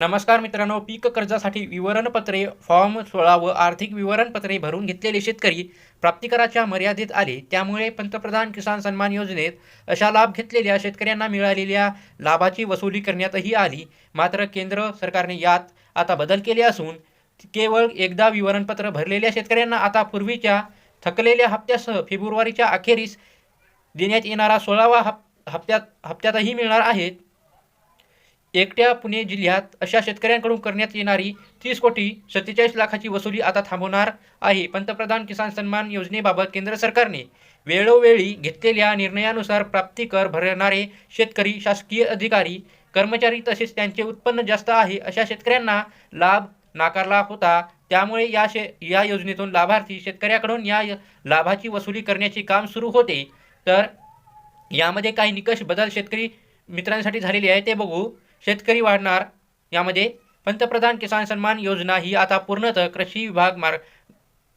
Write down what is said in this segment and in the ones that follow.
नमस्कार मित्रांनो पीक कर्जासाठी विवरणपत्रे फॉर्म सोळा व आर्थिक विवरणपत्रे भरून घेतलेले शेतकरी प्राप्तिकराच्या मर्यादेत आले. त्यामुळे पंतप्रधान किसान सन्मान योजनेत अशा लाभ घेतलेल्या शेतकऱ्यांना मिळालेल्या लाभाची वसुली करण्यातही आली. मात्र केंद्र सरकारने यात आता बदल केले असून केवळ एकदा विवरणपत्र भरलेल्या शेतकऱ्यांना आता पूर्वीच्या थकलेल्या हप्त्यासह फेब्रुवारीच्या अखेरीस देण्यात येणारा सोळावा हप हप्त्यात हप्त्यातही मिळणार आहेत एकट्या पुणे जिल्ह्यात अशा शेतकऱ्यांकडून करण्यात येणारी तीस कोटी सत्तेचाळीस लाखाची वसुली आता थांबवणार आहे. पंतप्रधान किसान सन्मान योजनेबाबत केंद्र सरकारने वेळोवेळी घेतलेल्या निर्णयानुसार प्राप्तिकर भरणारे शेतकरी शासकीय अधिकारी कर्मचारी तसेच त्यांचे उत्पन्न जास्त आहे अशा शेतकऱ्यांना लाभ नाकारला होता. त्यामुळे या शे या योजनेतून लाभार्थी शेतकऱ्याकडून या लाभाची वसुली करण्याचे काम सुरू होते. तर यामध्ये काही निकष बदल शेतकरी मित्रांसाठी झालेले आहे ते बघू. शेतकरी वाढणार यामध्ये पंतप्रधान किसान सन्मान योजना ही आता पूर्णतः कृषी विभाग मार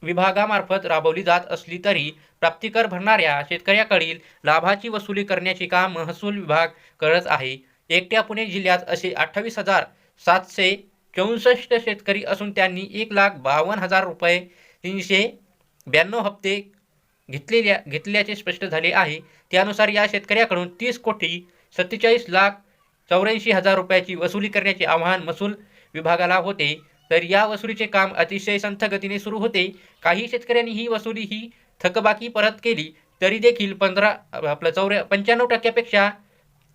विभागामार्फत राबवली जात असली तरी प्राप्तिकर भरणाऱ्या शेतकऱ्याकडील लाभाची वसुली करण्याचे काम महसूल विभाग करत आहे. एकट्या पुणे जिल्ह्यात असे अठ्ठावीस हजार सातशे चौसष्ट शेतकरी असून त्यांनी एक लाख बावन्न हजार रुपये तीनशे ब्याण्णव हप्ते घेतलेल्या घेतल्याचे स्पष्ट झाले आहे. त्यानुसार या शेतकऱ्याकडून तीस कोटी सत्तेचाळीस लाख चौऱ्याऐंशी हजार रुपयाची वसुली करण्याचे आवाहन महसूल विभागाला होते. तर या वसुलीचे काम अतिशय संथ गतीने सुरू होते. काही शेतकऱ्यांनी ही वसुली ही थकबाकी परत केली तरी देखील पंधरा आपलं चौऱ्या पंच्याण्णव टक्क्यापेक्षा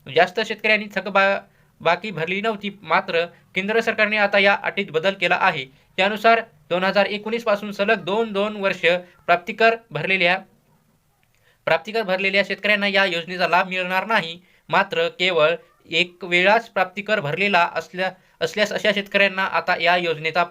जास्त शेतकऱ्यांनी थकबा बाकी भरली नव्हती. मात्र केंद्र सरकारने आता या अटीत बदल केला आहे. त्यानुसार दोन हजार एकोणीसपासून सलग दोन दोन वर्ष प्राप्तिकर भरलेल्या प्राप्तिकर भरलेल्या शेतकऱ्यांना या योजनेचा लाभ मिळणार नाही. मात्र केवळ एक वेळाच प्राप्तिकर भरलेला असल्या असल्यास अशा शेतकऱ्यांना आता या योजनेचा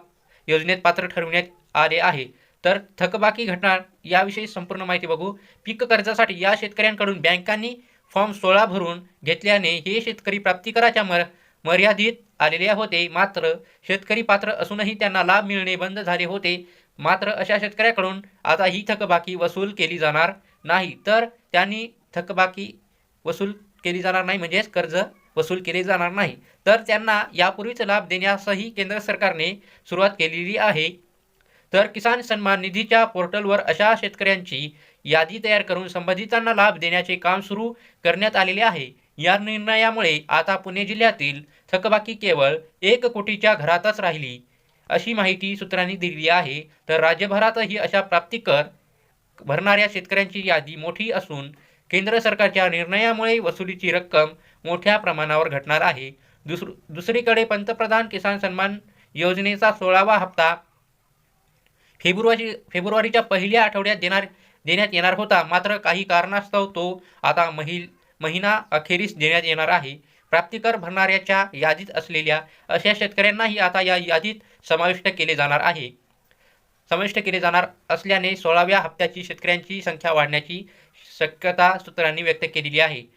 योजनेत पात्र ठरविण्यात आले आहे. तर थकबाकी घटना याविषयी संपूर्ण माहिती बघू. पीक कर्जासाठी या शेतकऱ्यांकडून बँकांनी फॉर्म सोळा भरून घेतल्याने हे शेतकरी प्राप्तिकराच्या मर मर्यादित आलेले होते. मात्र शेतकरी पात्र असूनही त्यांना लाभ मिळणे बंद झाले होते. मात्र अशा शेतकऱ्याकडून आता ही थकबाकी वसूल केली जाणार नाही. तर त्यांनी थकबाकी वसूल केली जाणार नाही. म्हणजेच कर्ज वसूल केले जाणार नाही. तर त्यांना यापूर्वीच लाभ देण्यासही केंद्र सरकारने सुरुवात केलेली आहे. तर किसान सन्मान निधीच्या पोर्टलवर अशा शेतकऱ्यांची यादी तयार करून संबंधितांना लाभ देण्याचे काम सुरू करण्यात आलेले आहे. या निर्णयामुळे आता पुणे जिल्ह्यातील थकबाकी केवळ एक कोटीच्या घरातच राहिली अशी माहिती सूत्रांनी दिली आहे. तर राज्यभरातही अशा प्राप्तिकर भरणाऱ्या शेतकऱ्यांची यादी मोठी असून केंद्र सरकारच्या निर्णयामुळे वसुलीची रक्कम मोठ्या प्रमाणावर घटणार आहे. दुसर दुसरीकडे पंतप्रधान किसान सन्मान योजनेचा सोळावा हप्ता फेब्रुवारी फेब्रुवारीच्या पहिल्या आठवड्यात देणार देण्यात येणार होता. मात्र काही कारणास्तव तो आता महिल महिना अखेरीस देण्यात येणार आहे. प्राप्तिकर भरणाऱ्याच्या यादीत असलेल्या अशा शेतकऱ्यांनाही आता या यादीत समाविष्ट केले जाणार आहे. समाविष्ट केले जाणार असल्याने सोळाव्या हप्त्याची शेतकऱ्यांची संख्या वाढण्याची शक्यता सूत्रांनी व्यक्त केलेली आहे.